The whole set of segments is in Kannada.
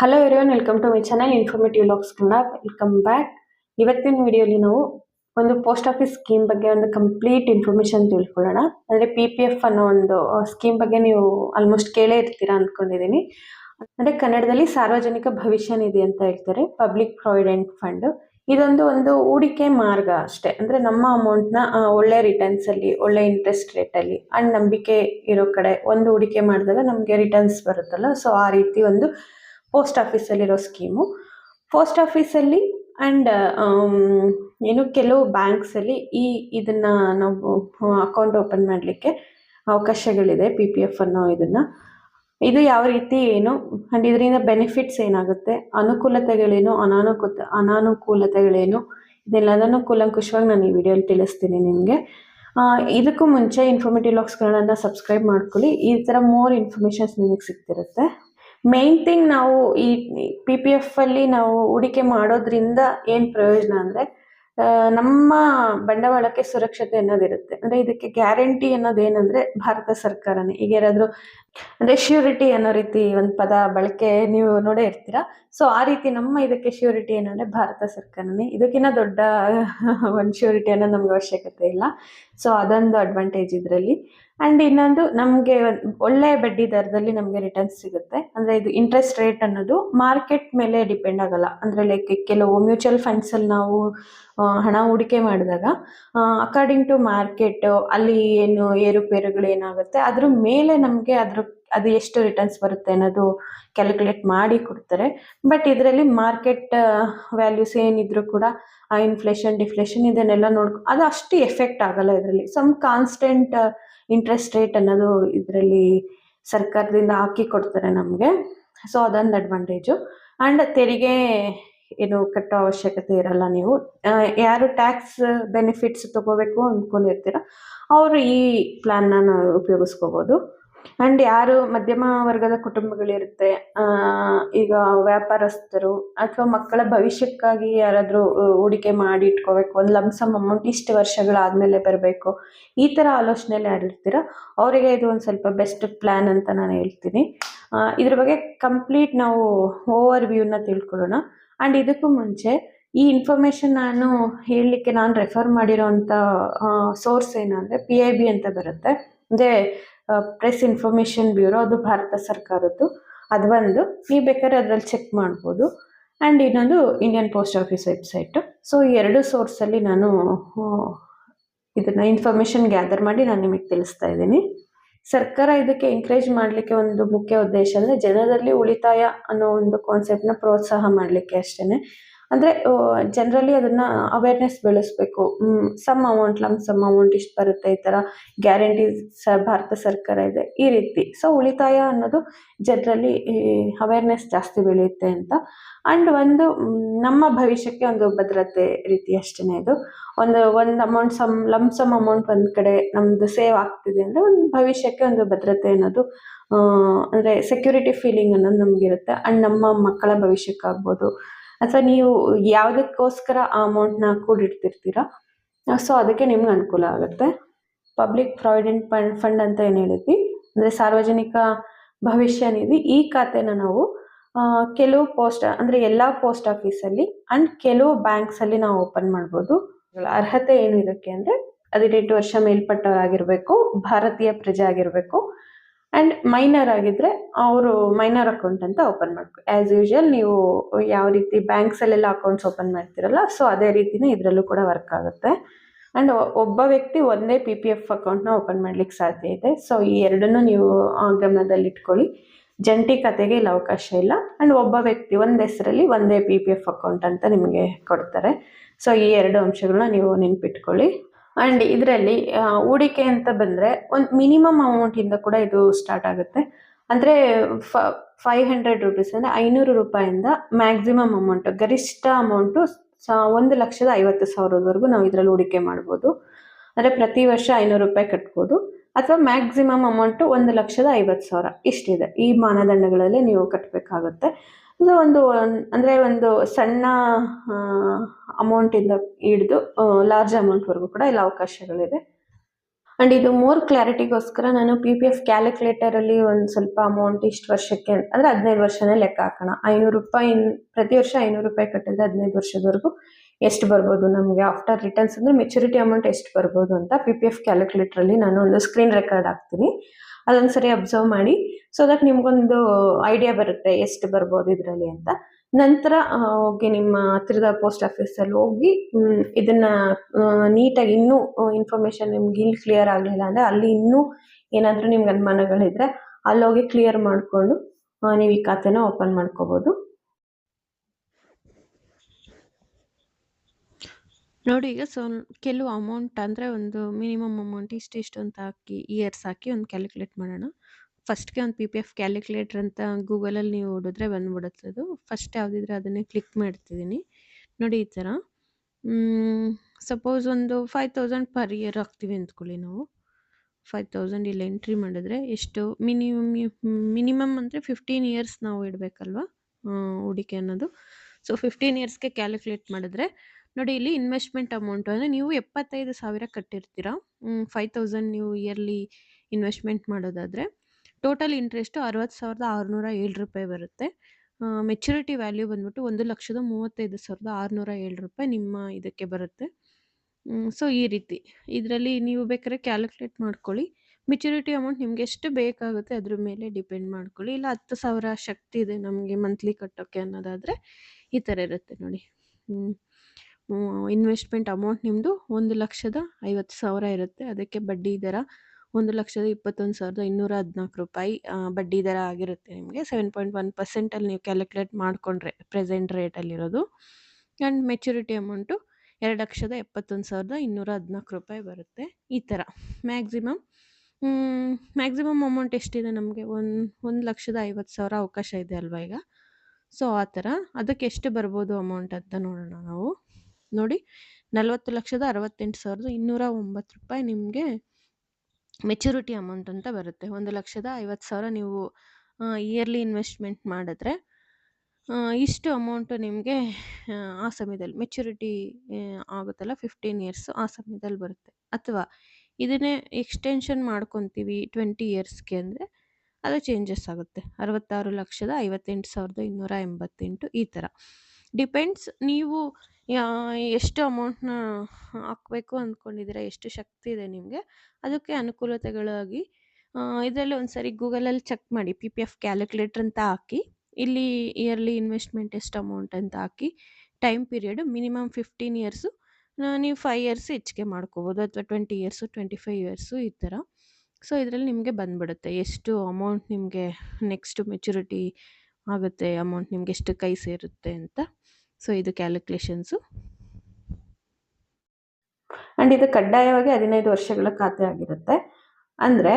Hello everyone welcome to my channel informative logs Kannada welcome back ಇವತ್ತಿನ ವಿಡಿಯೋಲಿ ನಾವು ಒಂದು ಪೋಸ್ಟ್ ಆಫೀಸ್ ಸ್ಕೀಮ್ ಬಗ್ಗೆ ಒಂದು ಕಂಪ್ಲೀಟ್ ಇನ್ಫಾರ್ಮೇಷನ್ ತಿಳ್ಕೊಳ್ಳೋಣ. ಅಂದರೆ ಪಿ ಪಿ ಎಫ್ ಅನ್ನೋ ಒಂದು ಸ್ಕೀಮ್ ಬಗ್ಗೆ ನೀವು ಆಲ್ಮೋಸ್ಟ್ ಕೇಳೇ ಇರ್ತೀರಾ ಅಂದ್ಕೊಂಡಿದ್ದೀನಿ ಅಂದರೆ ಕನ್ನಡದಲ್ಲಿ ಸಾರ್ವಜನಿಕ ಭವಿಷ್ಯ ನಿಧಿ ಅಂತ ಹೇಳ್ತಾರೆ ಪಬ್ಲಿಕ್ ಪ್ರಾವಿಡೆಂಟ್ ಫಂಡ್ ಇದೊಂದು ಒಂದು ಹೂಡಿಕೆ ಮಾರ್ಗ ಅಷ್ಟೇ. ಅಂದರೆ ನಮ್ಮ ಅಮೌಂಟ್ನ ಒಳ್ಳೆ ರಿಟರ್ನ್ಸಲ್ಲಿ ಒಳ್ಳೆ ಇಂಟ್ರೆಸ್ಟ್ ರೇಟಲ್ಲಿ ಅಂಡ್ ನಂಬಿಕೆ ಇರೋ ಕಡೆ ಒಂದು ಹೂಡಿಕೆ ಮಾಡಿದಾಗ ನಮಗೆ ರಿಟರ್ನ್ಸ್ ಬರುತ್ತಲ್ಲ. ಸೊ ಆ ರೀತಿ ಒಂದು ಪೋಸ್ಟ್ ಆಫೀಸಲ್ಲಿರೋ ಸ್ಕೀಮು. ಪೋಸ್ಟ್ ಆಫೀಸಲ್ಲಿ ಆ್ಯಂಡ್ ಏನು ಕೆಲವು ಬ್ಯಾಂಕ್ಸಲ್ಲಿ ಈ ಇದನ್ನು ನಾವು ಅಕೌಂಟ್ ಓಪನ್ ಮಾಡಲಿಕ್ಕೆ ಅವಕಾಶಗಳಿದೆ ಪಿ ಪಿ ಎಫ್ ಅನ್ನೋ ಇದನ್ನು. ಇದು ಯಾವ ರೀತಿ ಏನು ಆ್ಯಂಡ್ ಇದರಿಂದ ಬೆನಿಫಿಟ್ಸ್ ಏನಾಗುತ್ತೆ, ಅನುಕೂಲತೆಗಳೇನು, ಅನಾನುಕೂಲ, ಅನಾನುಕೂಲತೆಗಳೇನು, ಇದೆಲ್ಲದನ್ನು ಕೂಲಂಕುಷವಾಗಿ ನಾನು ಈ ವಿಡಿಯೋಲಿ ತಿಳಿಸ್ತೀನಿ ನಿಮಗೆ. ಇದಕ್ಕೂ ಮುಂಚೆ ಇನ್ಫಾರ್ಮೇಟಿವ್ ಲಾಕ್ಸ್ಗಳನ್ನು ಸಬ್ಸ್ಕ್ರೈಬ್ ಮಾಡ್ಕೊಳ್ಳಿ. ಈ ಥರ ಮೋರ್ ಇನ್ಫಾರ್ಮೇಷನ್ಸ್ ನಿಮಗೆ ಸಿಗ್ತಿರುತ್ತೆ. ಮೇನ್ ಥಿಂಗ್ ನಾವು ಈ ಪಿ ಪಿ ಎಫ್ ಅಲ್ಲಿ ನಾವು ಹೂಡಿಕೆ ಮಾಡೋದ್ರಿಂದ ಏನು ಪ್ರಯೋಜನ ಅಂದ್ರೆ ನಮ್ಮ ಬಂಡವಾಳಕ್ಕೆ ಸುರಕ್ಷತೆ ಅನ್ನೋದಿರುತ್ತೆ. ಅಂದ್ರೆ ಇದಕ್ಕೆ ಗ್ಯಾರಂಟಿ ಅನ್ನೋದೇನೆಂದರೆ, ಭಾರತ ಸರ್ಕಾರನೇ. ಈಗ ಯಾರಾದರೂ ಅಂದರೆ ಶ್ಯೂರಿಟಿ ಅನ್ನೋ ರೀತಿ ಒಂದು ಪದ ಬಳಕೆ ನೀವು ನೋಡೇ ಇರ್ತೀರಾ? ಸೊ ಆ ರೀತಿ ನಮ್ಮ ಇದಕ್ಕೆ ಶ್ಯೂರಿಟಿ ಏನಂದರೆ ಭಾರತ ಸರ್ಕಾರನೇ. ಇದಕ್ಕಿಂತ ದೊಡ್ಡ ಒಂದು ಶ್ಯೂರಿಟಿ ಅನ್ನೋ ನಮ್ಗೆ ಅವಶ್ಯಕತೆ ಇಲ್ಲ. ಸೊ ಅದೊಂದು ಅಡ್ವಾಂಟೇಜ್ ಇದರಲ್ಲಿ. ಆ್ಯಂಡ್ ಇನ್ನೊಂದು ನಮಗೆ ಒಳ್ಳೆ ಬಡ್ಡಿ ದರದಲ್ಲಿ ನಮಗೆ ರಿಟರ್ನ್ಸ್ ಸಿಗುತ್ತೆ. ಅಂದರೆ ಇದು ಇಂಟ್ರೆಸ್ಟ್ ರೇಟ್ ಅನ್ನೋದು ಮಾರ್ಕೆಟ್ ಮೇಲೆ ಡಿಪೆಂಡ್ ಆಗಲ್ಲ. ಅಂದರೆ ಲೈಕ್ ಕೆಲವು ಮ್ಯೂಚುವಲ್ ಫಂಡ್ಸಲ್ಲಿ ನಾವು ಹಣ ಹೂಡಿಕೆ ಮಾಡಿದಾಗ ಅಕಾರ್ಡಿಂಗ್ ಟು ಮಾರ್ಕೆಟ್ ಅಲ್ಲಿ ಏನು ಏರುಪೇರುಗಳು ಏನಾಗುತ್ತೆ, ಅದ್ರ ಮೇಲೆ ನಮಗೆ ಅದ್ರ ಅದು ಎಷ್ಟು ರಿಟರ್ನ್ಸ್ ಬರುತ್ತೆ ಅನ್ನೋದು ಕ್ಯಾಲ್ಕುಲೇಟ್ ಮಾಡಿ ಕೊಡ್ತಾರೆ. ಬಟ್ ಇದರಲ್ಲಿ ಮಾರ್ಕೆಟ್ ವ್ಯಾಲ್ಯೂಸ್ ಏನಿದ್ರು ಕೂಡ, ಆ ಇನ್ಫ್ಲೇಷನ್ ಡಿಫ್ಲೇಷನ್ ಇದನ್ನೆಲ್ಲ ನೋಡ್ಕೊ, ಅದು ಅಷ್ಟು ಎಫೆಕ್ಟ್ ಆಗಲ್ಲ ಇದರಲ್ಲಿ. ಸಮ್ ಕಾನ್ಸ್ಟೆಂಟ್ ಇಂಟ್ರೆಸ್ಟ್ ರೇಟ್ ಅನ್ನೋದು ಇದರಲ್ಲಿ ಸರ್ಕಾರದಿಂದ ಹಾಕಿ ಕೊಡ್ತಾರೆ ನಮಗೆ. ಸೊ ಅದೊಂದು ಅಡ್ವಾಂಟೇಜು ಆ್ಯಂಡ್ ತೆರಿಗೆ ಏನು ಕಟ್ಟೋ ಅವಶ್ಯಕತೆ ಇರಲ್ಲ ನೀವು. ಯಾರು ಟ್ಯಾಕ್ಸ್ ಬೆನಿಫಿಟ್ಸ್ ತಗೋಬೇಕು ಅಂದ್ಕೊಂಡಿರ್ತೀರ, ಅವರು ಈ ಪ್ಲ್ಯಾನ್ನ ಉಪಯೋಗಿಸ್ಕೋಬೋದು. ಆ್ಯಂಡ್ ಯಾರು ಮಧ್ಯಮ ವರ್ಗದ ಕುಟುಂಬಗಳಿರುತ್ತೆ ಈಗ ವ್ಯಾಪಾರಸ್ಥರು ಅಥವಾ ಮಕ್ಕಳ ಭವಿಷ್ಯಕ್ಕಾಗಿ ಯಾರಾದರೂ ಹೂಡಿಕೆ ಮಾಡಿ ಇಟ್ಕೋಬೇಕು, ಒಂದು ಲಮ್ಸಮ್ ಅಮೌಂಟ್ ಇಷ್ಟು ವರ್ಷಗಳಾದಮೇಲೆ ಬರಬೇಕು, ಈ ಥರ ಆಲೋಚನೆಯಲ್ಲಿ ಯಾರಿರ್ತೀರ ಅವರಿಗೆ ಇದು ಒಂದು ಸ್ವಲ್ಪ ಬೆಸ್ಟ್ ಪ್ಲ್ಯಾನ್ ಅಂತ ನಾನು ಹೇಳ್ತೀನಿ. ಇದ್ರ ಬಗ್ಗೆ ಕಂಪ್ಲೀಟ್ ನಾವು ಓವರ್ ವ್ಯೂನ ತಿಳ್ಕೊಳ್ಳೋಣ. ಆ್ಯಂಡ್ ಇದಕ್ಕೂ ಮುಂಚೆ ಈ ಇನ್ಫಾರ್ಮೇಷನ್ ನಾನು ಹೇಳಲಿಕ್ಕೆ ನಾನು ರೆಫರ್ ಮಾಡಿರೋವಂಥ ಸೋರ್ಸ್ ಏನಂದರೆ ಪಿ ಐ ಬಿ ಅಂತ ಬರುತ್ತೆ. ಅಂದರೆ ಪ್ರೆಸ್ ಇನ್ಫಾರ್ಮೇಷನ್ ಬ್ಯೂರೋ ಅದು ಭಾರತ ಸರ್ಕಾರದ್ದು. ಅದು ಒಂದು, ನೀವು ಬೇಕಾದ್ರೆ ಅದರಲ್ಲಿ ಚೆಕ್ ಮಾಡ್ಬೋದು. ಆ್ಯಂಡ್ ಇನ್ನೊಂದು Indian post office website so ಈ ಎರಡು ಸೋರ್ಸಲ್ಲಿ ನಾನು ಇದನ್ನು ಇನ್ಫಾರ್ಮೇಷನ್ ಗ್ಯಾದರ್ ಮಾಡಿ ನಾನು ನಿಮಗೆ ತಿಳಿಸ್ತಾ ಇದ್ದೀನಿ. ಸರ್ಕಾರ ಇದಕ್ಕೆ ಎಂಕರೇಜ್ ಮಾಡಲಿಕ್ಕೆ ಒಂದು ಮುಖ್ಯ ಉದ್ದೇಶ ಅಂದರೆ ಜನರಲ್ಲಿ ಉಳಿತಾಯ ಅನ್ನೋ ಒಂದು ಕಾನ್ಸೆಪ್ಟನ್ನ ಪ್ರೋತ್ಸಾಹ ಮಾಡಲಿಕ್ಕೆ ಅಷ್ಟೇ ಅಂದರೆ ಜನರಲಿ ಅದನ್ನು ಅವೇರ್ನೆಸ್ ಬೆಳೆಸಬೇಕು. Sum amount lump sum amount ಇಷ್ಟು ಬರುತ್ತೆ ಈ ಥರ ಗ್ಯಾರಂಟಿ ಸ, ಭಾರತ ಸರ್ಕಾರ ಇದೆ. ಈ ರೀತಿ. ಸೊ ಉಳಿತಾಯ ಅನ್ನೋದು ಜನರಲ್ಲಿ ಅವೇರ್ನೆಸ್ ಜಾಸ್ತಿ ಬೆಳೆಯುತ್ತೆ ಅಂತ. ಆ್ಯಂಡ್ ಒಂದು ನಮ್ಮ ಭವಿಷ್ಯಕ್ಕೆ ಒಂದು ಭದ್ರತೆ ರೀತಿ ಅಷ್ಟೇ ಇದು. ಒಂದು ಒಂದು amount sum lump sum amount ಒಂದು ಕಡೆ ನಮ್ಮದು ಸೇವ್ ಆಗ್ತಿದೆ ಅಂದರೆ, ಒಂದು ಭವಿಷ್ಯಕ್ಕೆ ಒಂದು ಭದ್ರತೆ ಅನ್ನೋದು ಅಂದರೆ ಸೆಕ್ಯೂರಿಟಿ ಫೀಲಿಂಗ್ ಅನ್ನೋದು ನಮಗಿರುತ್ತೆ. ಆ್ಯಂಡ್ ನಮ್ಮ ಮಕ್ಕಳ ಭವಿಷ್ಯಕ್ಕಾಗ್ಬೋದು. ಅಥವಾ ನೀವು ಯಾವುದಕ್ಕೋಸ್ಕರ ಆ ಅಮೌಂಟ್ನ ಕೂಡಿಡ್ತಿರ್ತೀರ, ಸೊ ಅದಕ್ಕೆ ನಿಮ್ಗೆ ಅನುಕೂಲ ಆಗುತ್ತೆ. ಪಬ್ಲಿಕ್ ಪ್ರಾವಿಡೆಂಟ್ ಫಂಡ್ ಫಂಡ್ ಅಂತ ಏನು ಹೇಳಿದ್ವಿ? ಅಂದರೆ ಸಾರ್ವಜನಿಕ ಭವಿಷ್ಯ ನಿಧಿ. ಈ ಖಾತೆನ ನಾವು ಕೆಲವು ಪೋಸ್ಟ್, ಅಂದರೆ ಎಲ್ಲ ಪೋಸ್ಟ್ ಆಫೀಸಲ್ಲಿ ಆ್ಯಂಡ್ ಕೆಲವು ಬ್ಯಾಂಕ್ಸಲ್ಲಿ ನಾವು ಓಪನ್ ಮಾಡ್ಬೋದು. ಅರ್ಹತೆ ಏನು ಇದಕ್ಕೆ ಅಂದರೆ, ಹದಿನೆಂಟು ವರ್ಷ ಮೇಲ್ಪಟ್ಟವರಾಗಿರಬೇಕು, ಭಾರತೀಯ ಪ್ರಜೆ ಆಗಿರಬೇಕು. ಆ್ಯಂಡ್ ಮೈನರ್ ಆಗಿದ್ದರೆ ಅವರು ಮೈನರ್ ಅಕೌಂಟ್ ಅಂತ ಓಪನ್ ಮಾಡಬೇಕು ಆ್ಯಸ್ ಯೂಶ್ವಲ್ ನೀವು ಯಾವ ರೀತಿ ಬ್ಯಾಂಕ್ಸಲ್ಲೆಲ್ಲ ಅಕೌಂಟ್ಸ್ ಓಪನ್ ಮಾಡ್ತಿರಲ್ಲ ಸೊ ಅದೇ ರೀತಿನೇ ಇದರಲ್ಲೂ ಕೂಡ ವರ್ಕ್ ಆಗುತ್ತೆ. ಆ್ಯಂಡ್ ಒಬ್ಬ ವ್ಯಕ್ತಿ ಒಂದೇ ಪಿ ಪಿ ಎಫ್ ಅಕೌಂಟ್ನ ಓಪನ್ ಮಾಡ್ಲಿಕ್ಕೆ ಸಾಧ್ಯ ಇದೆ. ಸೊ ಈ ಎರಡನ್ನೂ ನೀವು ಗಮನದಲ್ಲಿ ಇಟ್ಕೊಳ್ಳಿ ಜಂಟಿ ಖಾತೆಗೆ ಇಲ್ಲಿ ಅವಕಾಶ ಇಲ್ಲ. ಆ್ಯಂಡ್ ಒಬ್ಬ ವ್ಯಕ್ತಿ ಒಂದು ಹೆಸರಲ್ಲಿ ಒಂದೇ ಪಿ ಪಿ ಎಫ್ ಅಕೌಂಟ್ ಅಂತ ನಿಮಗೆ ಕೊಡ್ತಾರೆ. ಸೊ ಈ ಎರಡು ಅಂಶಗಳನ್ನ ನೀವು ನೆನ್ಪಿಟ್ಕೊಳ್ಳಿ. ಆ್ಯಂಡ್ ಇದರಲ್ಲಿ ಹೂಡಿಕೆ ಅಂತ ಬಂದರೆ ಒಂದು ಮಿನಿಮಮ್ ಅಮೌಂಟಿಂದ ಕೂಡ ಇದು ಸ್ಟಾರ್ಟ್ ಆಗುತ್ತೆ. ಅಂದರೆ ಫ ಫೈವ್ ಹಂಡ್ರೆಡ್ ರುಪೀಸ್ ಅಂದರೆ ಐನೂರು ರೂಪಾಯಿಂದ ಮ್ಯಾಕ್ಸಿಮಮ್ ಅಮೌಂಟು ಗರಿಷ್ಠ ಅಮೌಂಟು ಸ, ಒಂದು ಲಕ್ಷದ ಐವತ್ತು ಸಾವಿರದವರೆಗೂ ನಾವು ಇದರಲ್ಲಿ ಹೂಡಿಕೆ ಮಾಡ್ಬೋದು. ಅಂದರೆ ಪ್ರತಿ ವರ್ಷ ಐನೂರು ರೂಪಾಯಿ ಕಟ್ಬೋದು. ಅಥವಾ ಮ್ಯಾಕ್ಸಿಮಮ್ ಅಮೌಂಟು ಒಂದು ಲಕ್ಷದ ಐವತ್ತು ಸಾವಿರ ಇಷ್ಟಿದೆ. ಈ ಮಾನದಂಡಗಳಲ್ಲಿ ನೀವು ಕಟ್ಟಬೇಕಾಗುತ್ತೆ ಇದು ಒಂದು, ಅಂದರೆ ಒಂದು ಸಣ್ಣ ಅಮೌಂಟಿಂದ ಹಿಡಿದು ಲಾರ್ಜ್ ಅಮೌಂಟ್ವರೆಗೂ ಕೂಡ ಇಲ್ಲಿ ಅವಕಾಶಗಳಿದೆ. ಆ್ಯಂಡ್ ಇದು ಮೋರ್ ಕ್ಲಾರಿಟಿಗೋಸ್ಕರ ನಾನು ಪಿ ಪಿ ಎಫ್ ಕ್ಯಾಲ್ಕುಲೇಟರ್ ಅಲ್ಲಿ ಒಂದು ಸ್ವಲ್ಪ ಅಮೌಂಟ್ ಇಷ್ಟು ವರ್ಷಕ್ಕೆ, ಅಂದ್ರೆ ಹದಿನೈದು ವರ್ಷನೇ ಲೆಕ್ಕ ಹಾಕೋಣ. ಐನೂರು ರೂಪಾಯಿ ಪ್ರತಿ ವರ್ಷ ಐನೂರು ರೂಪಾಯಿ ಕಟ್ಟಿದ್ರೆ ಹದಿನೈದು ವರ್ಷದವರೆಗೂ ಎಷ್ಟು ಬರ್ಬೋದು ನಮಗೆ? ಆಫ್ಟರ್ ರಿಟರ್ನ್ಸ್ ಅಂದ್ರೆ ಮೆಚುರಿಟಿ ಅಮೌಂಟ್ ಎಷ್ಟು ಬರ್ಬೋದು ಅಂತ ಪಿ ಪಿ ಎಫ್ ಕ್ಯಾಲ್ಕುಲೇಟರ್ ಅಲ್ಲಿ ನಾನು ಒಂದು ಸ್ಕ್ರೀನ್ ರೆಕಾರ್ಡ್ ಹಾಕ್ತೀನಿ. ಅದೊಂದು ಸರಿ ಅಬ್ಸರ್ವ್ ಮಾಡಿ ಸೊ ದಟ್ ನಿಮ್ಗೊಂದು ಐಡಿಯಾ ಬರುತ್ತೆ ಎಷ್ಟು ಬರ್ಬೋದು ಇದರಲ್ಲಿ ಅಂತ. ನಂತರ ಹೋಗಿ ನಿಮ್ಮ ಹತ್ತಿರದ ಪೋಸ್ಟ್ ಆಫೀಸಲ್ಲಿ ಹೋಗಿ ಇದನ್ನ ನೀಟಾಗಿ ಇನ್ನೂ ಇನ್ಫಾರ್ಮೇಶನ್ ನಿಮ್ಗೆ ಇಲ್ಲಿ ಕ್ಲಿಯರ್ ಆಗಲಿಲ್ಲ ಅಂದರೆ ಅಲ್ಲಿ ಇನ್ನೂ ಏನಾದರೂ ನಿಮ್ಗೆ ಅನುಮಾನಗಳಿದ್ರೆ ಅಲ್ಲೋಗಿ ಕ್ಲಿಯರ್ ಮಾಡಿಕೊಂಡು ನೀವು ಈ ಖಾತೆನ ಓಪನ್ ಮಾಡ್ಕೋಬೋದು. ನೋಡಿ ಈಗ ಸೊ ಕೆಲವು ಅಮೌಂಟ್ ಅಂದರೆ ಒಂದು ಮಿನಿಮಮ್ ಅಮೌಂಟ್ ಇಷ್ಟು ಅಂತ ಹಾಕಿ ಇಯರ್ಸ್ ಹಾಕಿ ಒಂದು ಕ್ಯಾಲ್ಕುಲೇಟ್ ಮಾಡೋಣ. ಫಸ್ಟ್ಗೆ ಒಂದು ಪಿ ಪಿ ಎಫ್ ಕ್ಯಾಲ್ಕುಲೇಟರ್ ಅಂತ ಗೂಗಲಲ್ಲಿ ನೀವು ಹೊಡಿದ್ರೆ ಬಂದ್ಬಿಡುತ್ತೆ ಅದು. ಫಸ್ಟ್ ಯಾವುದಿದ್ರೆ ಅದನ್ನೇ ಕ್ಲಿಕ್ ಮಾಡ್ತಿದ್ದೀನಿ. ನೋಡಿ ಈ ಥರ ಸಪೋಸ್ ಒಂದು ಫೈವ್ ತೌಸಂಡ್ ಪರ್ ಇಯರ್ ಹಾಕ್ತೀವಿ ಅಂದ್ಕೊಳ್ಳಿ ನಾವು. ಫೈವ್ ತೌಸಂಡ್ ಇಲ್ಲಿ ಎಂಟ್ರಿ ಮಾಡಿದ್ರೆ ಎಷ್ಟು ಮಿನಿಮಮ್ ಮಿನಿಮಮ್ ಅಂದರೆ ಫಿಫ್ಟೀನ್ ಇಯರ್ಸ್ ನಾವು ಇಡಬೇಕಲ್ವಾ? ಹೂಡಿಕೆ ಅನ್ನೋದು. ಸೊ ಫಿಫ್ಟೀನ್ ಇಯರ್ಸ್ಗೆ ಕ್ಯಾಲ್ಕುಲೇಟ್ ಮಾಡಿದ್ರೆ ನೋಡಿ ಇಲ್ಲಿ ಇನ್ವೆಸ್ಟ್ಮೆಂಟ್ ಅಮೌಂಟ್ ಅಂದರೆ ನೀವು ಎಪ್ಪತ್ತೈದು ಸಾವಿರ ಕಟ್ಟಿರ್ತೀರ. ಫೈವ್ ತೌಸಂಡ್ ನೀವು ಇಯರ್ಲಿ ಇನ್ವೆಸ್ಟ್ಮೆಂಟ್ ಮಾಡೋದಾದರೆ ಟೋಟಲ್ ಇಂಟ್ರೆಸ್ಟು ಅರವತ್ತು ಸಾವಿರದ ಆರುನೂರ ಏಳು ರೂಪಾಯಿ ಬರುತ್ತೆ. ಮೆಚುರಿಟಿ ವ್ಯಾಲ್ಯೂ ಬಂದ್ಬಿಟ್ಟು ಒಂದು ಲಕ್ಷದ ಮೂವತ್ತೈದು ಸಾವಿರದ ಆರುನೂರ ಏಳು ರೂಪಾಯಿ ನಿಮ್ಮ ಇದಕ್ಕೆ ಬರುತ್ತೆ. ಸೊ ಈ ರೀತಿ. ಇದರಲ್ಲಿ ನೀವು ಬೇಕಾದ್ರೆ ಕ್ಯಾಲ್ಕುಲೇಟ್ ಮಾಡ್ಕೊಳ್ಳಿ. ಮೆಚುರಿಟಿ ಅಮೌಂಟ್ ನಿಮ್ಗೆ ಎಷ್ಟು ಬೇಕಾಗುತ್ತೆ ಅದ್ರ ಮೇಲೆ ಡಿಪೆಂಡ್ ಮಾಡ್ಕೊಳ್ಳಿ. ಇಲ್ಲ ಹತ್ತು ಸಾವಿರ ಶಕ್ತಿ ಇದೆ ನಮಗೆ ಮಂತ್ಲಿ ಕಟ್ಟೋಕ್ಕೆ ಅನ್ನೋದಾದರೆ ಈ ಥರ ಇರುತ್ತೆ ನೋಡಿ. ಇನ್ವೆಸ್ಟ್ಮೆಂಟ್ ಅಮೌಂಟ್ ನಿಮ್ಮದು ಒಂದು ಲಕ್ಷದ ಐವತ್ತು ಸಾವಿರ ಇರುತ್ತೆ. ಅದಕ್ಕೆ ಬಡ್ಡಿ ದರ ಒಂದು ಲಕ್ಷದ ಇಪ್ಪತ್ತೊಂದು ಸಾವಿರದ ಇನ್ನೂರ ಹದಿನಾಲ್ಕು ರೂಪಾಯಿ ಬಡ್ಡಿ ದರ ಆಗಿರುತ್ತೆ ನಿಮಗೆ. ಸೆವೆನ್ ಪಾಯಿಂಟ್ ಒನ್ ಪರ್ಸೆಂಟಲ್ಲಿ ನೀವು ಕ್ಯಾಲ್ಕುಲೇಟ್ ಮಾಡಿಕೊಂಡ್ರೆ ಪ್ರೆಸೆಂಟ್ ರೇಟಲ್ಲಿರೋದು ಆ್ಯಂಡ್ ಮೆಚುರಿಟಿ ಅಮೌಂಟು ಎರಡು ಲಕ್ಷದ ಎಪ್ಪತ್ತೊಂದು ಸಾವಿರದ ಇನ್ನೂರ ಹದಿನಾಲ್ಕು ರೂಪಾಯಿ ಬರುತ್ತೆ. ಈ ಥರ ಮ್ಯಾಕ್ಸಿಮಮ್ ಮ್ಯಾಕ್ಸಿಮಮ್ ಅಮೌಂಟ್ ಎಷ್ಟಿದೆ ನಮಗೆ? ಒಂದು ಒಂದು ಲಕ್ಷದ ಐವತ್ತು ಸಾವಿರ ಅವಕಾಶ ಇದೆ ಅಲ್ವಾ ಈಗ? ಸೊ ಆ ಥರ. ಅದಕ್ಕೆ ಎಷ್ಟು ಬರ್ಬೋದು ಅಮೌಂಟ್ ಅಂತ ನೋಡೋಣ ನಾವು. ನೋಡಿ ನಲವತ್ತು ಲಕ್ಷದ ಅರವತ್ತೆಂಟು ಸಾವಿರದ ಇನ್ನೂರ ಒಂಬತ್ತು ರೂಪಾಯಿ ನಿಮಗೆ ಮೆಚುರಿಟಿ ಅಮೌಂಟ್ ಅಂತ ಬರುತ್ತೆ. ಒಂದು ಲಕ್ಷದ ಐವತ್ತು ಸಾವಿರ ನೀವು ಇಯರ್ಲಿ ಇನ್ವೆಸ್ಟ್ಮೆಂಟ್ ಮಾಡಿದ್ರೆ ಇಷ್ಟು ಅಮೌಂಟು ನಿಮಗೆ, ಆ ಸಮಯದಲ್ಲಿ ಮೆಚುರಿಟಿ ಆಗುತ್ತಲ್ಲ ಫಿಫ್ಟೀನ್ ಇಯರ್ಸು ಆ ಸಮಯದಲ್ಲಿ ಬರುತ್ತೆ. ಅಥವಾ ಇದನ್ನೇ ಎಕ್ಸ್ಟೆನ್ಷನ್ ಮಾಡ್ಕೊತೀವಿ ಟ್ವೆಂಟಿ ಇಯರ್ಸ್ಗೆ ಅಂದರೆ ಅದು ಚೇಂಜಸ್ ಆಗುತ್ತೆ. ಅರವತ್ತಾರು ಲಕ್ಷದ ಐವತ್ತೆಂಟು ಸಾವಿರದ ಇನ್ನೂರ ಎಂಬತ್ತೆಂಟು ಈ ಥರ ಡಿಪೆಂಡ್ಸ್ ನೀವು ಎಷ್ಟು ಅಮೌಂಟ್ನ ಹಾಕಬೇಕು ಅಂದ್ಕೊಂಡಿದ್ದೀರಾ, ಎಷ್ಟು ಶಕ್ತಿ ಇದೆ ನಿಮಗೆ, ಅದಕ್ಕೆ ಅನುಕೂಲತೆಗಳಾಗಿ ಇದರಲ್ಲಿ ಒಂದು ಸರಿ ಗೂಗಲಲ್ಲಿ ಚೆಕ್ ಮಾಡಿ, ಪಿ ಪಿ ಎಫ್ ಕ್ಯಾಲ್ಕುಲೇಟರ್ ಅಂತ ಹಾಕಿ, ಇಲ್ಲಿ ಇಯರ್ಲಿ ಇನ್ವೆಸ್ಟ್ಮೆಂಟ್ ಎಷ್ಟು ಅಮೌಂಟ್ ಅಂತ ಹಾಕಿ, time period minimum fifteen years ನೀವು ಫೈವ್ ಇಯರ್ಸ್ ಹೆಚ್ಚಿಗೆ ಮಾಡ್ಕೋಬೋದು, ಅಥವಾ twenty years, twenty five years ಈ ಥರ. ಸೊ, ಇದರಲ್ಲಿ ನಿಮಗೆ ಬಂದ್ಬಿಡುತ್ತೆ, ಎಷ್ಟು ಅಮೌಂಟ್ ನಿಮಗೆ ನೆಕ್ಸ್ಟ್ ಮೆಚುರಿಟಿ ಆಗುತ್ತೆ ಅಮೌಂಟ್ ನಿಮ್ಗೆ ಎಷ್ಟು ಕೈ ಸೇರುತ್ತೆ ಅಂತ. ಸೊ ಇದು ಕ್ಯಾಲ್ಕುಲೇಷನ್ಸು ಅಂಡ್ ಇದು ಕಡ್ಡಾಯವಾಗಿ ಹದಿನೈದು ವರ್ಷಗಳ ಖಾತೆ ಆಗಿರುತ್ತೆ. ಅಂದ್ರೆ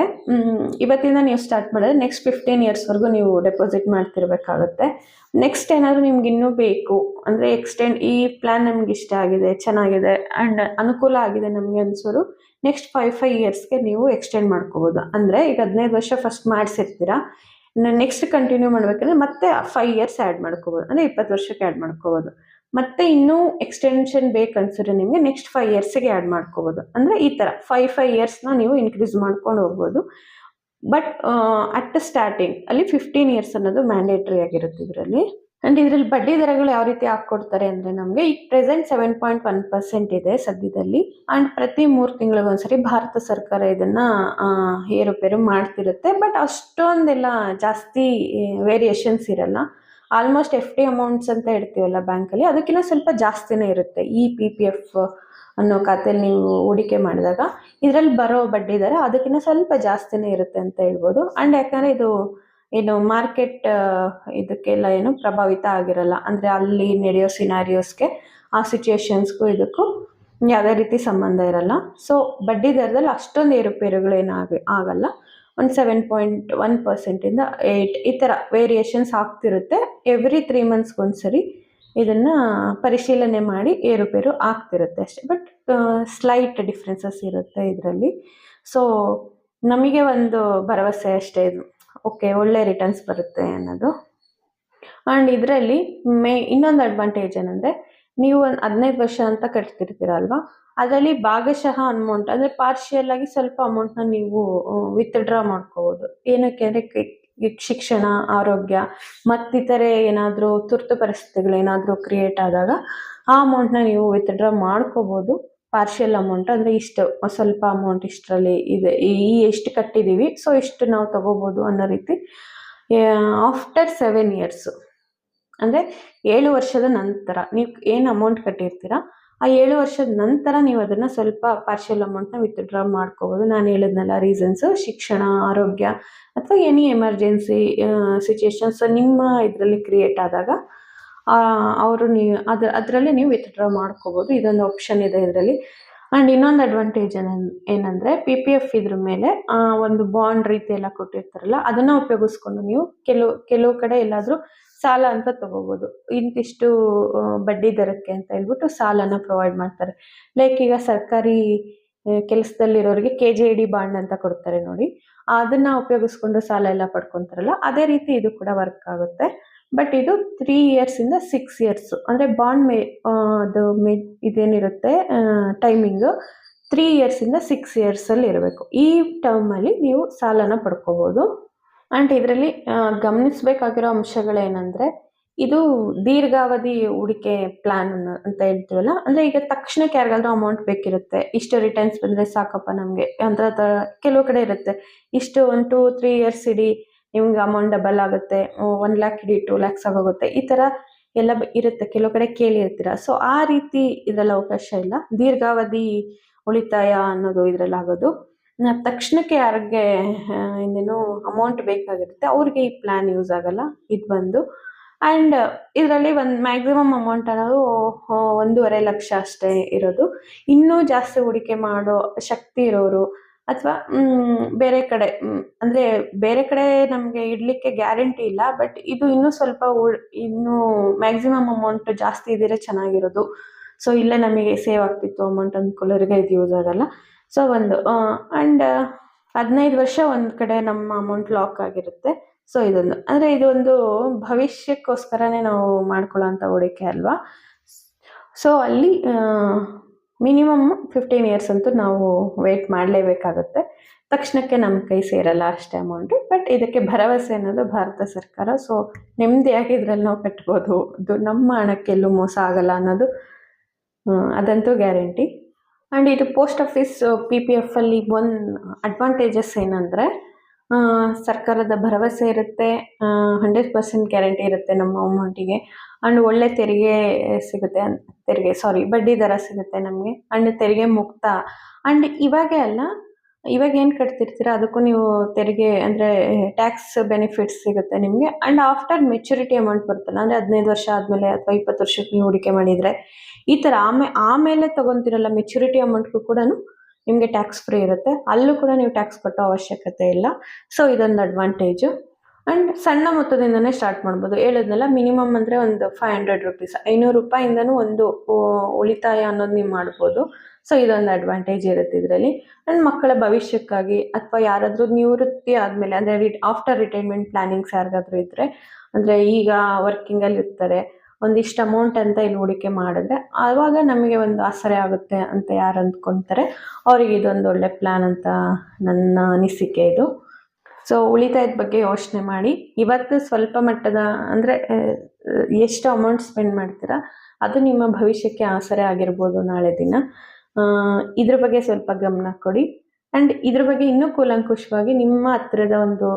ಇವತ್ತಿಂದ ನೀವು ಸ್ಟಾರ್ಟ್ ಮಾಡಿದ್ರೆ ನೆಕ್ಸ್ಟ್ ಫಿಫ್ಟೀನ್ ಇಯರ್ಸ್ವರೆಗೂ ನೀವು ಡೆಪಾಸಿಟ್ ಮಾಡ್ತಿರ್ಬೇಕಾಗುತ್ತೆ. ನೆಕ್ಸ್ಟ್ ಏನಾದರೂ ನಿಮ್ಗೆ ಇನ್ನೂ ಬೇಕು, ಅಂದರೆ ಎಕ್ಸ್ಟೆಂಡ್ ಈ ಪ್ಲ್ಯಾನ್ ನಮ್ಗೆ ಇಷ್ಟ ಆಗಿದೆ, ಚೆನ್ನಾಗಿದೆ ಆ್ಯಂಡ್ ಅನುಕೂಲ ಆಗಿದೆ ನಮಗೆ ಅನ್ಸೋರು ನೆಕ್ಸ್ಟ್ ಫೈವ್ ಫೈವ್ ಇಯರ್ಸ್ಗೆ ನೀವು ಎಕ್ಸ್ಟೆಂಡ್ ಮಾಡ್ಕೋಬೋದು. ಅಂದರೆ ಈಗ ಹದಿನೈದು ವರ್ಷ ಫಸ್ಟ್ ಮಾಡಿಸಿರ್ತೀರಾ ನೆಕ್ಸ್ಟ್ ಕಂಟಿನ್ಯೂ ಮಾಡಬೇಕಂದ್ರೆ ಮತ್ತೆ ಫೈವ್ ಇಯರ್ಸ್ ಆ್ಯಡ್ ಮಾಡ್ಕೋಬೋದು. ಅಂದರೆ ಇಪ್ಪತ್ತು ವರ್ಷಕ್ಕೆ ಆ್ಯಡ್ ಮಾಡ್ಕೋಬೋದು. ಮತ್ತೆ ಇನ್ನೂ ಎಕ್ಸ್ಟೆನ್ಷನ್ ಬೇಕನ್ಸಿದ್ರೆ ನಿಮಗೆ ನೆಕ್ಸ್ಟ್ ಫೈವ್ ಇಯರ್ಸಿಗೆ ಆ್ಯಡ್ ಮಾಡ್ಕೋಬೋದು. ಅಂದರೆ ಈ ಥರ ಫೈವ್ ಫೈವ್ ಇಯರ್ಸ್ನ ನೀವು ಇನ್ಕ್ರೀಸ್ ಮಾಡ್ಕೊಂಡು ಹೋಗ್ಬೋದು. ಬಟ್ ಅಟ್ ದ ಸ್ಟಾರ್ಟಿಂಗ್ ಅಲ್ಲಿ ಫಿಫ್ಟೀನ್ ಇಯರ್ಸ್ ಅನ್ನೋದು ಮ್ಯಾಂಡೇಟ್ರಿ ಆಗಿರುತ್ತೆ ಇದರಲ್ಲಿ. ಆ್ಯಂಡ್ ಇದರಲ್ಲಿ ಬಡ್ಡಿ ದರಗಳು ಯಾವ ರೀತಿ ಹಾಕ್ಕೊಡ್ತಾರೆ ಅಂದರೆ ನಮಗೆ ಈಗ present seven point one percent ಇದೆ ಸದ್ಯದಲ್ಲಿ. ಆ್ಯಂಡ್ ಪ್ರತಿ ಮೂರು ತಿಂಗಳಿಗೊಂದ್ಸರಿ ಭಾರತ ಸರ್ಕಾರ ಇದನ್ನು ಏರುಪೇರು ಮಾಡ್ತಿರುತ್ತೆ. ಬಟ್ ಅಷ್ಟೊಂದೆಲ್ಲ ಜಾಸ್ತಿ ವೇರಿಯೇಷನ್ಸ್ ಇರಲ್ಲ. ಆಲ್ಮೋಸ್ಟ್ ಎಫ್ ಡಿ ಅಮೌಂಟ್ಸ್ ಅಂತ ಇಡ್ತೀವಲ್ಲ ಬ್ಯಾಂಕಲ್ಲಿ ಅದಕ್ಕಿಂತ ಸ್ವಲ್ಪ ಜಾಸ್ತಿನೇ ಇರುತ್ತೆ. ಈ ಪಿ ಪಿ ಎಫ್ ಅನ್ನೋ ಖಾತೆಯಲ್ಲಿ ನೀವು ಹೂಡಿಕೆ ಮಾಡಿದಾಗ ಇದರಲ್ಲಿ ಬರೋ ಬಡ್ಡಿ ದರ ಅದಕ್ಕಿಂತ ಸ್ವಲ್ಪ ಜಾಸ್ತಿನೇ ಇರುತ್ತೆ ಅಂತ ಹೇಳ್ಬೋದು. ಆ್ಯಂಡ್ ಯಾಕಂದ್ರೆ ಇದು ಏನು ಮಾರ್ಕೆಟ್ ಇದಕ್ಕೆಲ್ಲ ಏನು ಪ್ರಭಾವಿತ ಆಗಿರಲ್ಲ. ಅಂದರೆ ಅಲ್ಲಿ ನಡೆಯೋ ಸಿನಾರಿಯೋಸ್ಗೆ ಆ ಸಿಚುಯೇಷನ್ಸ್ಗೂ ಇದಕ್ಕೂ ಯಾವುದೇ ರೀತಿ ಸಂಬಂಧ ಇರಲ್ಲ. ಸೊ ಬಡ್ಡಿ ದರದಲ್ಲಿ ಅಷ್ಟೊಂದು ಏರುಪೇರುಗಳೇನಾಗಿ ಆಗ, ಆಗಲ್ಲ. ಒಂದು ಸೆವೆನ್ ಪಾಯಿಂಟ್ ಒನ್ ಪರ್ಸೆಂಟಿಂದ ಏಯ್ಟ್ ಈ ಥರ ವೇರಿಯೇಷನ್ಸ್ ಆಗ್ತಿರುತ್ತೆ. ಎವ್ರಿ ತ್ರೀ ಮಂತ್ಸ್ಗೊಂದ್ಸರಿ ಇದನ್ನು ಪರಿಶೀಲನೆ ಮಾಡಿ ಏರುಪೇರು ಆಗ್ತಿರುತ್ತೆ ಅಷ್ಟೇ. ಬಟ್ ಸ್ಲೈಟ್ ಡಿಫ್ರೆನ್ಸಸ್ ಇರುತ್ತೆ ಇದರಲ್ಲಿ. ಸೊ ನಮಗೆ ಒಂದು ಭರವಸೆ ಅಷ್ಟೇ ಇದು. ಓಕೆ ಒಳ್ಳೆ ರಿಟರ್ನ್ಸ್ ಬರುತ್ತೆ ಅನ್ನೋದು. ಆ್ಯಂಡ್ ಇದರಲ್ಲಿ ಮೇ ಇನ್ನೊಂದು ಅಡ್ವಾಂಟೇಜ್ ಏನಂದರೆ, ನೀವು ಒಂದು ಹದಿನೈದು ವರ್ಷ ಅಂತ ಕಟ್ತಿರ್ತೀರಲ್ವಾ? ಅದರಲ್ಲಿ ಭಾಗಶಃ ಅಮೌಂಟ್ ಅಂದರೆ ಪಾರ್ಷಿಯಲ್ ಆಗಿ ಸ್ವಲ್ಪ ಅಮೌಂಟ್ನ ನೀವು ವಿತ್ಡ್ರಾ ಮಾಡ್ಕೋಬೋದು. ಏನಕ್ಕೆ ಅಂದರೆ ಶಿಕ್ಷಣ, ಆರೋಗ್ಯ, ಮತ್ತಿತರೆ ಏನಾದರೂ ತುರ್ತು ಪರಿಸ್ಥಿತಿಗಳು ಏನಾದರೂ ಕ್ರಿಯೇಟ್ ಆದಾಗ ಆ ಅಮೌಂಟ್ನ ನೀವು ವಿತ್ಡ್ರಾ ಮಾಡ್ಕೋಬೋದು. ಪಾರ್ಷಿಯಲ್ ಅಮೌಂಟ್ ಅಂದರೆ ಇಷ್ಟು, ಸ್ವಲ್ಪ ಅಮೌಂಟ್ ಇಷ್ಟರಲ್ಲಿ ಇದೆ. ಈ ಎಷ್ಟು ಕಟ್ಟಿದ್ದೀವಿ ಸೊ ಇಷ್ಟು ನಾವು ತಗೋಬೋದು ಅನ್ನೋ ರೀತಿ ಆಫ್ಟರ್ ಸೆವೆನ್ ಇಯರ್ಸು ಅಂದರೆ ಏಳು ವರ್ಷದ ನಂತರ ನೀವು ಏನು ಅಮೌಂಟ್ ಕಟ್ಟಿರ್ತೀರ, ಆ ಏಳು ವರ್ಷದ ನಂತರ ನೀವು ಅದನ್ನು ಸ್ವಲ್ಪ ಪಾರ್ಷಿಯಲ್ ಅಮೌಂಟ್ನ ವಿತ್ಡ್ರಾ ಮಾಡ್ಕೋಬೋದು. ನಾನು ಹೇಳಿದ್ನಲ್ಲ ರೀಸನ್ಸು ಶಿಕ್ಷಣ, ಆರೋಗ್ಯ, ಅಥವಾ ಎನಿ ಎಮರ್ಜೆನ್ಸಿ ಸಿಚುಯೇಷನ್ಸ್ ನಿಮ್ಮ ಇದರಲ್ಲಿ ಕ್ರಿಯೇಟ್ ಆದಾಗ ಅವರು ನೀವು ಅದ್ರ ಅದರಲ್ಲಿ ನೀವು ವಿತ್ಡ್ರಾ ಮಾಡ್ಕೋಬೋದು. ಇದೊಂದು ಆಪ್ಷನ್ ಇದೆ ಇದರಲ್ಲಿ. ಆ್ಯಂಡ್ ಇನ್ನೊಂದು ಅಡ್ವಾಂಟೇಜ್ ಏನ, ಏನಂದರೆ ಪಿ ಪಿ ಎಫ್ ಇದ್ರ ಮೇಲೆ ಒಂದು ಬಾಂಡ್ ರೀತಿ ಎಲ್ಲ ಕೊಟ್ಟಿರ್ತಾರಲ್ಲ, ಅದನ್ನು ಉಪಯೋಗಿಸ್ಕೊಂಡು ನೀವು ಕೆಲವು ಕೆಲವು ಕಡೆ ಎಲ್ಲಾದರೂ ಸಾಲ ಅಂತ ತಗೋಬೋದು. ಇಂತಿಷ್ಟು ಬಡ್ಡಿ ದರಕ್ಕೆ ಅಂತ ಹೇಳ್ಬಿಟ್ಟು ಸಾಲನ ಪ್ರೊವೈಡ್ ಮಾಡ್ತಾರೆ. ಲೈಕ್ ಈಗ ಸರ್ಕಾರಿ ಕೆಲಸದಲ್ಲಿರೋರಿಗೆ ಕೆ ಜೆ ಡಿ ಬಾಂಡ್ ಅಂತ ಕೊಡ್ತಾರೆ ನೋಡಿ. ಅದನ್ನ ಉಪಯೋಗಿಸ್ಕೊಂಡು ಸಾಲ ಎಲ್ಲ ಪಡ್ಕೊತಾರಲ್ಲ, ಅದೇ ರೀತಿ ಇದು ಕೂಡ ವರ್ಕ್ ಆಗುತ್ತೆ. ಬಟ್ ಇದು ತ್ರೀ ಇಯರ್ಸಿಂದ ಸಿಕ್ಸ್ ಇಯರ್ಸು ಅಂದರೆ ಬಾಂಡ್ ಮೇ ಅದು ಮೇ, ಇದೇನಿರುತ್ತೆ ಟೈಮಿಂಗು ತ್ರೀ ಇಯರ್ಸಿಂದ ಸಿಕ್ಸ್ ಇಯರ್ಸಲ್ಲಿ ಇರಬೇಕು. ಈ ಟರ್ಮಲ್ಲಿ ನೀವು ಸಾಲನ ಪಡ್ಕೋಬೋದು. ಆ್ಯಂಡ್ ಇದರಲ್ಲಿ ಗಮನಿಸಬೇಕಾಗಿರೋ ಅಂಶಗಳೇನೆಂದರೆ, ಇದು ದೀರ್ಘಾವಧಿ ಹೂಡಿಕೆ ಪ್ಲ್ಯಾನ್ ಅಂತ ಹೇಳ್ತೀವಲ್ಲ, ಅಂದರೆ ಈಗ ತಕ್ಷಣಕ್ಕೆ ಯಾರಿಗಾದ್ರೂ ಅಮೌಂಟ್ ಬೇಕಿರುತ್ತೆ. ಇಷ್ಟು ರಿಟರ್ನ್ಸ್ ಬಂದರೆ ಸಾಕಪ್ಪ ನಮಗೆ. ಅಂತ ಕೆಲವು ಕಡೆ ಇರುತ್ತೆ. ಇಷ್ಟು ಒನ್ ಟು ತ್ರೀ ಇಯರ್ಸ್ ಇಡಿ. ನಿಮ್ಗೆ ಅಮೌಂಟ್ ಡಬಲ್ ಆಗುತ್ತೆ ಒನ್ ಲ್ಯಾಕ್ ಇಡಿ ಟೂ ಲ್ಯಾಕ್ಸ್ ಆಗೋಗುತ್ತೆ, ಈ ಥರ ಎಲ್ಲ ಇರುತ್ತೆ. ಕೆಲವು ಕಡೆ ಕೇಳಿರ್ತೀರ. ಸೊ ಆ ರೀತಿ ಇದರಲ್ಲಿ ಅವಕಾಶ ಇಲ್ಲ. ದೀರ್ಘಾವಧಿ ಉಳಿತಾಯ ಅನ್ನೋದು ಇದರಲ್ಲಿ ಆಗೋದು. ತಕ್ಷಣಕ್ಕೆ ಯಾರಿಗೆ ಇನ್ನೇನು ಅಮೌಂಟ್ ಬೇಕಾಗಿರುತ್ತೆ, ಅವ್ರಿಗೆ ಈ ಪ್ಲ್ಯಾನ್ ಯೂಸ್ ಆಗಲ್ಲ. ಇದು ಬಂದು. ಆ್ಯಂಡ್ ಇದರಲ್ಲಿ ಒಂದು ಮ್ಯಾಕ್ಸಿಮಮ್ ಅಮೌಂಟ್ ಅನ್ನೋದು ಒಂದೂವರೆ ಲಕ್ಷ ಅಷ್ಟೇ ಇರೋದು. ಇನ್ನೂ ಜಾಸ್ತಿ ಹೂಡಿಕೆ ಮಾಡೋ ಶಕ್ತಿ ಇರೋರು ಅಥವಾ ಬೇರೆ ಕಡೆ ಅಂದರೆ ಬೇರೆ ಕಡೆ ನಮಗೆ ಇಡ್ಲಿಕ್ಕೆ ಗ್ಯಾರಂಟಿ ಇಲ್ಲ ಬಟ್ ಇದು ಇನ್ನೂ ಸ್ವಲ್ಪ ಉ ಇನ್ನೂ ಮ್ಯಾಕ್ಸಿಮಮ್ ಅಮೌಂಟ್ ಜಾಸ್ತಿ ಇದ್ದರೆ ಚೆನ್ನಾಗಿರೋದು. ಸೊ ಇಲ್ಲೇ ನಮಗೆ ಸೇವ್ ಆಗ್ತಿತ್ತು ಅಮೌಂಟ್ ಅಂದ್ಕೊಳ್ಳೋರಿಗೆ ಇದು ಯೂಸ್ ಆಗಲ್ಲ. ಸೊ ಒಂದು ಆ್ಯಂಡ್ ಹದಿನೈದು ವರ್ಷ ಒಂದು ಕಡೆ ನಮ್ಮ ಅಮೌಂಟ್ ಲಾಕ್ ಆಗಿರುತ್ತೆ. ಸೊ ಇದೊಂದು, ಅಂದರೆ ಇದೊಂದು ಭವಿಷ್ಯಕ್ಕೋಸ್ಕರನೇ ನಾವು ಮಾಡ್ಕೊಳ್ಳೋಂಥ ಹೂಡಿಕೆ ಅಲ್ವಾ? ಸೊ ಅಲ್ಲಿ ಮಿನಿಮಮ್ ಫಿಫ್ಟೀನ್ ಇಯರ್ಸ್ ಅಂತೂ ನಾವು ವೆಯ್ಟ್ ಮಾಡಲೇಬೇಕಾಗುತ್ತೆ. ತಕ್ಷಣಕ್ಕೆ ನಮ್ಮ ಕೈ ಸೇರಲ್ಲ ಅಷ್ಟೇ ಅಮೌಂಟು ಬಟ್ ಇದಕ್ಕೆ ಭರವಸೆ ಅನ್ನೋದು ಭಾರತ ಸರ್ಕಾರ. ಸೊ ನೆಮ್ಮದಿಯಾಗಿ ಇದರಲ್ಲಿ ನಾವು ಕಟ್ಬೋದು. ಅದು ನಮ್ಮ ಹಣಕ್ಕೆಲ್ಲೂ ಮೋಸ ಆಗಲ್ಲ ಅನ್ನೋದು ಅದಂತೂ ಗ್ಯಾರಂಟಿ ಆ್ಯಂಡ್ ಇದು ಪೋಸ್ಟ್ ಆಫೀಸ್ ಪಿ ಪಿ ಎಫಲ್ಲಿ ಒಂದು ಅಡ್ವಾಂಟೇಜಸ್ ಏನಂದರೆ ಸರ್ಕಾರದ ಭರವಸೆ ಇರುತ್ತೆ. ಹಂಡ್ರೆಡ್ ಪರ್ಸೆಂಟ್ ಗ್ಯಾರಂಟಿ ಇರುತ್ತೆ ನಮ್ಮ ಅಮೌಂಟಿಗೆ ಆ್ಯಂಡ್ ಒಳ್ಳೆ ತೆರಿಗೆ ಸಿಗುತ್ತೆ ತೆರಿಗೆ ಸಾರಿ ಬಡ್ಡಿ ದರ ಸಿಗುತ್ತೆ ನಮಗೆ. ಆ್ಯಂಡ್ ತೆರಿಗೆ ಮುಕ್ತ. ಆ್ಯಂಡ್ ಇವಾಗೇ ಅಲ್ಲ, ಇವಾಗ ಏನು ಕಟ್ತಿರ್ತೀರ? ಅದಕ್ಕೂ ನೀವು ತೆರಿಗೆ, ಅಂದರೆ ಟ್ಯಾಕ್ಸ್ ಬೆನಿಫಿಟ್ಸ್ ಸಿಗುತ್ತೆ ನಿಮಗೆ. ಆ್ಯಂಡ್ ಆಫ್ಟರ್ ಮೆಚುರಿಟಿ ಅಮೌಂಟ್ ಬರುತ್ತಲ್ಲ, ಅಂದರೆ ಹದಿನೈದು ವರ್ಷ ಆದಮೇಲೆ ಅಥವಾ ಇಪ್ಪತ್ತು ವರ್ಷಕ್ಕೆ ನೀವು ಹೂಡಿಕೆ ಮಾಡಿದರೆ, ಈ ಥರ ಆಮೇ, ಆಮೇಲೆ ತೊಗೊತಿರಲ್ಲ ಮೆಚುರಿಟಿ ಅಮೌಂಟ್ಗೂ ಕೂಡ ನಿಮಗೆ ಟ್ಯಾಕ್ಸ್ ಫ್ರೀ ಇರುತ್ತೆ. ಅಲ್ಲೂ ಕೂಡ ನೀವು ಟ್ಯಾಕ್ಸ್ ಕಟ್ಟೋ ಅವಶ್ಯಕತೆ ಇಲ್ಲ. ಸೊ ಇದೊಂದು ಅಡ್ವಾಂಟೇಜು ಆ್ಯಂಡ್ ಸಣ್ಣ ಮೊತ್ತದಿಂದನೇ ಸ್ಟಾರ್ಟ್ ಮಾಡ್ಬೋದು. ಹೇಳಿದ್ನಲ್ಲ ಮಿನಿಮಮ್ ಅಂದರೆ ಒಂದು ಫೈವ್ ಹಂಡ್ರೆಡ್ ರುಪೀಸ್ ಐನೂರು ರೂಪಾಯಿಂದನೂ ಒಂದು ಉಳಿತಾಯ ಅನ್ನೋದು ನೀವು ಮಾಡ್ಬೋದು. ಸೊ ಇದೊಂದು ಅಡ್ವಾಂಟೇಜ್ ಇರುತ್ತೆ ಇದರಲ್ಲಿ. ಆ್ಯಂಡ್ ಮಕ್ಕಳ ಭವಿಷ್ಯಕ್ಕಾಗಿ ಅಥವಾ ಯಾರಾದರೂ ನಿವೃತ್ತಿ ಆದಮೇಲೆ, ಅಂದರೆ ರಿ ಆಫ್ಟರ್ ರಿಟೈರ್ಮೆಂಟ್ ಪ್ಲಾನಿಂಗ್ಸ್ ಯಾರಿಗಾದ್ರೂ ಇದ್ದರೆ ಅಂದರೆ ಈಗ ವರ್ಕಿಂಗಲ್ಲಿ ಇರ್ತಾರೆ ಒಂದಿಷ್ಟು ಅಮೌಂಟ್ ಅಂತ ಇಲ್ಲಿ ಹೂಡಿಕೆ ಮಾಡಿದ್ರೆ ಆವಾಗ ನಮಗೆ ಒಂದು ಆಸರೆ ಆಗುತ್ತೆ ಅಂತ ಯಾರು ಅಂದ್ಕೊತಾರೆ. ಅವ್ರಿಗೆ ಇದೊಂದು ಒಳ್ಳೆ ಪ್ಲ್ಯಾನ್ ಅಂತ ನನ್ನ ಅನಿಸಿಕೆ ಇದು. ಸೊ ಉಳಿತಾಯದ ಬಗ್ಗೆ ಯೋಚನೆ ಮಾಡಿ. ಇವತ್ತು ಸ್ವಲ್ಪ ಮಟ್ಟದ ಅಂದರೆ ಎಷ್ಟು ಅಮೌಂಟ್ ಸ್ಪೆಂಡ್ ಮಾಡ್ತೀರಾ, ಅದು ನಿಮ್ಮ ಭವಿಷ್ಯಕ್ಕೆ ಆಸರೆ ಆಗಿರ್ಬೋದು ನಾಳೆ ದಿನ. ಇದ್ರ ಬಗ್ಗೆ ಸ್ವಲ್ಪ ಗಮನ ಕೊಡಿ. ಆ್ಯಂಡ್ ಇದ್ರ ಬಗ್ಗೆ ಇನ್ನೂ ಕೂಲಂಕುಷವಾಗಿ ನಿಮ್ಮ ಹತ್ತಿರದ ಒಂದು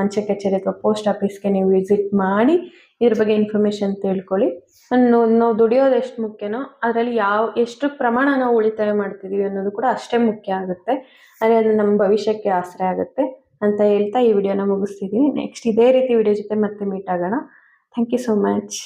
ಅಂಚೆ ಕಚೇರಿ ಅಥವಾ ಪೋಸ್ಟ್ ಆಫೀಸ್ಗೆ ನೀವು ವಿಸಿಟ್ ಮಾಡಿ ಇದ್ರ ಬಗ್ಗೆ ಇನ್ಫಾರ್ಮೇಶನ್ ತಿಳ್ಕೊಳ್ಳಿ. ನಾನು ನಾವು ದುಡಿಯೋದು ಎಷ್ಟು ಮುಖ್ಯನೋ ಅದರಲ್ಲಿ ಯಾವ, ಎಷ್ಟು ಪ್ರಮಾಣ ನಾವು ಉಳಿತಾಯ ಮಾಡ್ತಿದ್ದೀವಿ ಅನ್ನೋದು ಕೂಡ ಅಷ್ಟೇ ಮುಖ್ಯ ಆಗುತ್ತೆ. ಅಂದರೆ ಅದು ನಮ್ಮ ಭವಿಷ್ಯಕ್ಕೆ ಆಸರೆ ಆಗುತ್ತೆ ಅಂತ ಹೇಳ್ತಾ ಈ ವಿಡಿಯೋನ ಮುಗಿಸ್ತಿದ್ದೀನಿ ನೆಕ್ಸ್ಟ್ ಇದೇ ರೀತಿ ವಿಡಿಯೋ ಜೊತೆ ಮತ್ತೆ ಮೀಟ್ ಆಗೋಣ. Thank you so much